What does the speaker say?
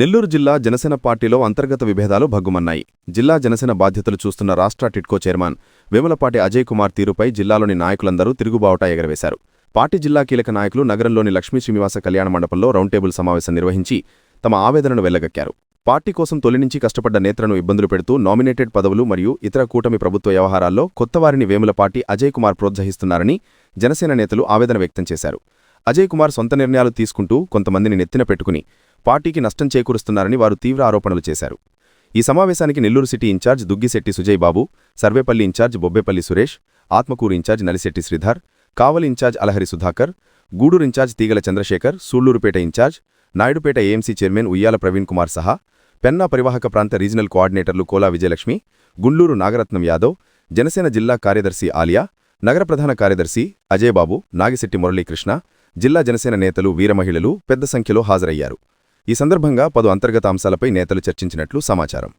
నెల్లూరు జిల్లా జనసేన పార్టీలో అంతర్గత విభేదాలు భగ్గుమన్నాయి. జిల్లా జనసేన బాధ్యతలు చూస్తున్న రాష్ట్ర టిట్కో చైర్మన్ వేములపాటి అజయ్ కుమార్ తీరుపై జిల్లాలోని నాయకులందరూ తిరుగుబావుట ఎగరవేశారు. పార్టీ జిల్లా కీలక నాయకులు నగరంలోని లక్ష్మీ శ్రీనివాస కళ్యాణ మండపంలో రౌండ్ టేబుల్ సమావేశం నిర్వహించి తమ ఆవేదనను వెళ్ళగక్కారు పార్టీ కోసం తొలి నుంచి కష్టపడ్డ నేతలను ఇబ్బందులు పెడుతూ నామినేటెడ్ పదవులు మరియు ఇతర కూటమి ప్రభుత్వ వ్యవహారాల్లో కొత్తవారిని వేములపాటి అజయ్ కుమార్ ప్రోత్సహిస్తున్నారని జనసేన నేతలు ఆవేదన వ్యక్తం చేశారు. అజయ్ కుమార్ సొంత నిర్ణయాలు తీసుకుంటూ కొంతమందిని నెత్తిన పెట్టుకుని పార్టీకి నష్టం చేకూరుస్తున్నారని వారు తీవ్ర ఆరోపణలు చేశారు. ఈ సమావేశానికి Nellore city incharge Duggisetti Sujay Babu Sarvepalli incharge Bobbepalli Suresh Atmakur incharge Nalisetti Sridhar Kavali incharge Alahari Sudhakar Gudur incharge Teegala Chandrasekhar Sullurpeta incharge Naidupeta AMC chairman Uyyala Praveen Kumar సహా పెన్నా పరివాహక ప్రాంత రీజనల్ కోఆర్డినేటర్లు కోలా విజయలక్ష్మి గుండ్లూరు నాగరత్నం యాదవ్ జనసేన జిల్లా కార్యదర్శి ఆలియా నగర ప్రధాన కార్యదర్శి అజయ్ బాబు నాగిశెట్టి మురళీకృష్ణ జిల్లా జనసేన నేతలు వీరమహిళలు పెద్ద సంఖ్యలో హాజరయ్యారు. ఈ సందర్భంగా పలు అంతర్గత అంశాలపై నేతలు చర్చించినట్లు సమాచారం.